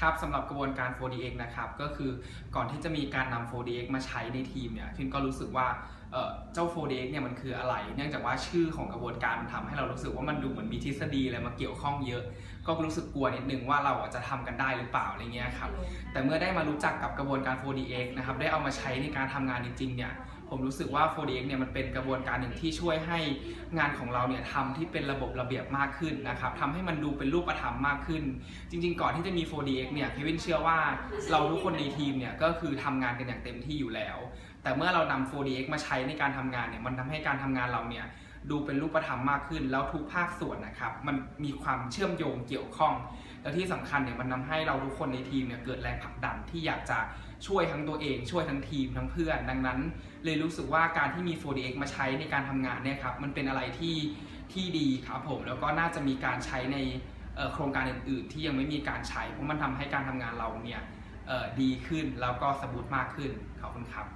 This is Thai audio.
ครับสำหรับกระบวนการ 4DX นะครับ ก็คือก่อนที่จะมีการนำ 4DX มาใช้ในทีมเนี่ยทินก็รู้สึกว่าเอ่อเจ้า 4DX เนี่ยมันคืออะไร เนื่องจากว่าชื่อของกระบวนการมันทำให้เรารู้สึกว่ามันดูเหมือนมีทฤษฎีอะไรมาเกี่ยวข้องเยอะ ก็รู้สึกกลัวนิดนึงว่าเราอะจะทำกันได้หรือเปล่าอะไรเงี้ยครับ แต่เมื่อได้มารู้จักกับกระบวนการ 4DX นะครับ ได้เอามาใช้ในการทำงานจริงๆ เนี่ย ผมรู้สึกว่า 4DX เนี่ยมันเป็นกระบวนการหนึ่งที่ช่วยให้งานของเราเนี่ยทำที่เป็นระบบระเบียบมากขึ้นนะครับทำให้มันดูเป็นรูปธรรมมากขึ้น จริงๆ ก่อนที่จะมี 4DX เนี่ย เควินเชื่อว่าเราทุกคนในทีมเนี่ยก็คือทำงานกันอย่างเต็มที่อยู่แล้ว แต่เมื่อเรานำ 4DX มาใช้ในการทำงานเนี่ยมันทำให้การทำงานเราเนี่ยดูเป็นรูปธรรมมากขึ้น แล้วทุกภาคส่วนนะครับมันมีความเชื่อมโยงเกี่ยวข้อง แล้วที่สำคัญเนี่ยมันทำให้เราทุกคนในทีมเนี่ยเกิดแรงผลักดันที่อยากจะช่วยทั้งตัวเอง ช่วยทั้งทีมทั้งเพื่อน ดังนั้น เลยรู้สึกว่าการที่มี 4DX มาใช้ในการทำงานเนี่ยครับมันเป็นอะไรที่ที่ดีครับผมแล้วก็น่าจะมีการใช้ในโครงการอื่น ๆ ที่ยังไม่มีการใช้เพราะมันทำให้การทำงานเราเนี่ยดีขึ้นแล้วก็สมูทมากขึ้นขอบคุณครับ